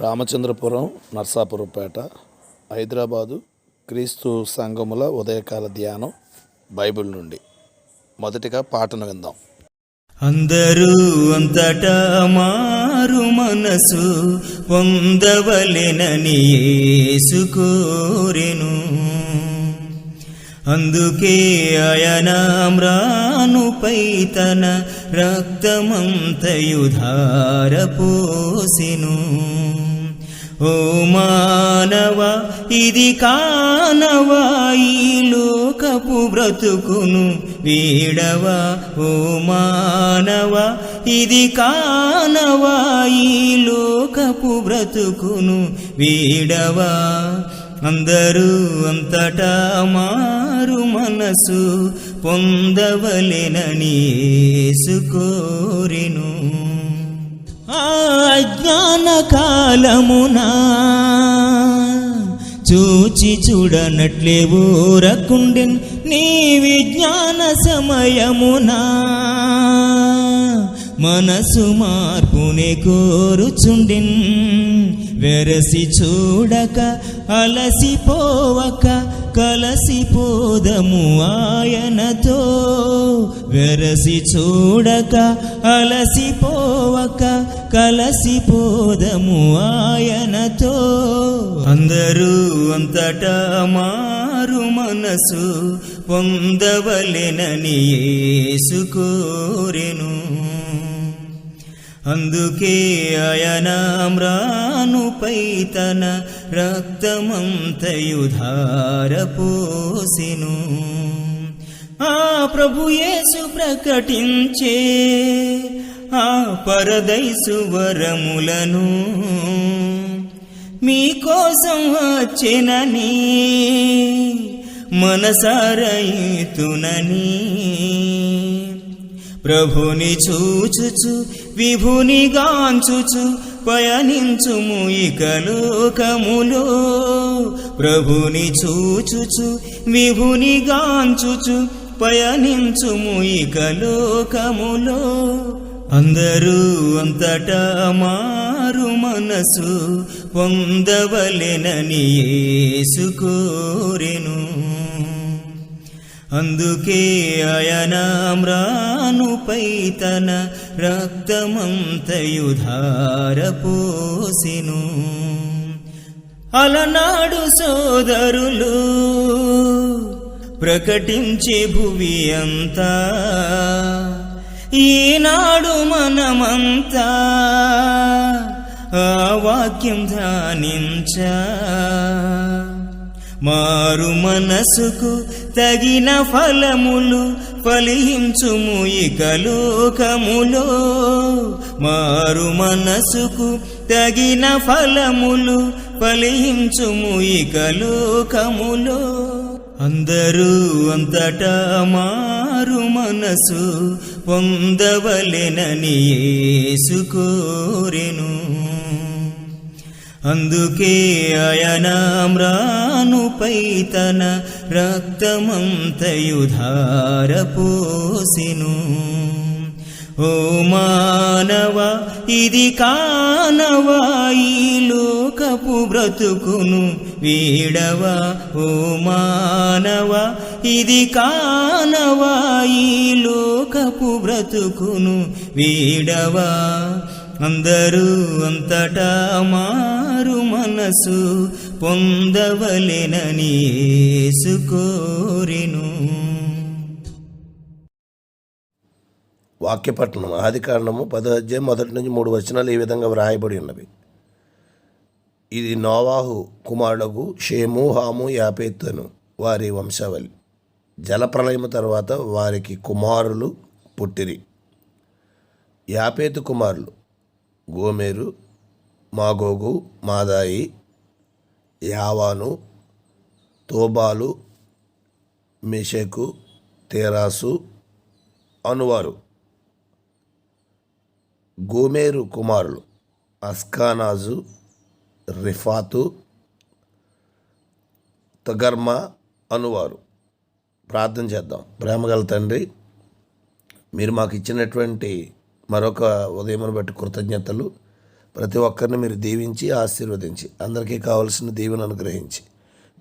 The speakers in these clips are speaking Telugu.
రామచంద్రపురం నర్సాపురంపేట హైదరాబాదు క్రీస్తు సంఘముల ఉదయకాల ధ్యానం బైబిల్ నుండి. మొదటిగా పాటను విందాం. అందరూ అంతటా మారు మనసు పొందవలెనని యేసు కోరెను. అందుకే అయనామ్రానుపై తన రక్తమంతయుధార పోసెను ఓ మానవ ఇది కానవా ఈ లోకపు బ్రతుకును వీడవా? ఓ మానవ ఇది కానవా ఈ లోకపు బ్రతుకును వీడవా? అందరూ అంతటా మారు మనసు పొందవలెనని యేసు అజ్ఞాన కాలమునా చూచి చూడనట్లే ఊరకుండెన్ నీ విజ్ఞాన సమయమునా. మనసు మార్పునే కోరుచుండెన్. వెరసి చూడక అలసిపోవక కలసిపోదము ఆయనతో. వెరసి చూడక అలసిపోవక కలసిపోదము ఆయనతో. అందరూ అంతటా మారు మనసు పొందవలెనని ఏసుకోరెను కోరెను. అందుకే అయనామ్రానుపై తన రక్తమంతయుధార పోసెను ఆ ప్రభుయేసు ప్రకటించే ఆ పరదైసు వరములను మీకోసం వచ్చెనని మనసారయితునని ప్రభుని చూచుచు విభుని గాంచుచు పయనించుము ఇక లోకములో. ప్రభుని చూచుచు విభుని గాంచుచు పయనించుము ఇక లోకములో. అందరూ అంతటా మారు మనసు పొందవలెనని ఏసుకోరెను అందుకే అయనామ్రానుపై తన రక్తమంతయుధారపోసిను అలనాడు సోదరులు ప్రకటించే భువి అంతా ఈనాడు మనమంతా ఆ వాక్యం ధ్యానించ. మారు మనసుకు తగిన ఫలములు ఫలించుము ఇక లోకములో. మారు మనసుకు తగిన ఫలములు ఫలించుము ఇక లోకములో. అందరూ అంతటా మారు మనసు పొందవలెనని ఏసుకోరెను కోరెను. అందుకే అయనామ్రానుపై తన రక్తమంతయుధార పోసిను ఓ మానవ ఇది కానవా ఈ లోకపు బ్రతుకును వీడవా. ఓ మానవ ఇది కానవా ఈ లోకపు బ్రతుకును వీడవా. అందరూ అంతటా మారు మనసు పొందవలెనని యేసు వాక్యపట్నం ఆది కారణము పదో మొదటి నుంచి మూడు వచనాలు ఈ విధంగా వ్రాయబడి ఉన్నవి. ఇది నోవాహు కుమారులకు షేము హాము యాపేతును వారి వంశావళి. జలప్రలయము తర్వాత వారికి కుమారులు పుట్టిరి. యాపేతు కుమారులు గోమేరు మాగోగు మాదాయి యావాను తోబాలు మిషేకు తేరాసు అనువారు. గోమేరు కుమారులు అస్కానాజు రిఫాతు తగర్మ అనువారు. ప్రార్థన చేద్దాం. ప్రేమగల తండ్రి మీరు మాకు ఇచ్చినటువంటి మరొక ఉదయమును బట్టి కృతజ్ఞతలు. ప్రతి ఒక్కరిని మీరు దీవించి ఆశీర్వదించి అందరికీ కావలసిన దీవెన అనుగ్రహించి.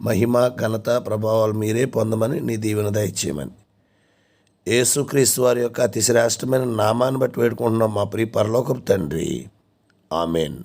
మహిమ ఘనత ప్రభావాలు మీరే పొందమని నీ దీవెన దయచేయమని. యేసుక్రీస్తు వారి యొక్క అతి శ్రేష్టమైన నామాన్ని బట్టి వేడుకుంటున్నాం మా ప్రియ పరలోకపు తండ్రి. ఆమెన్.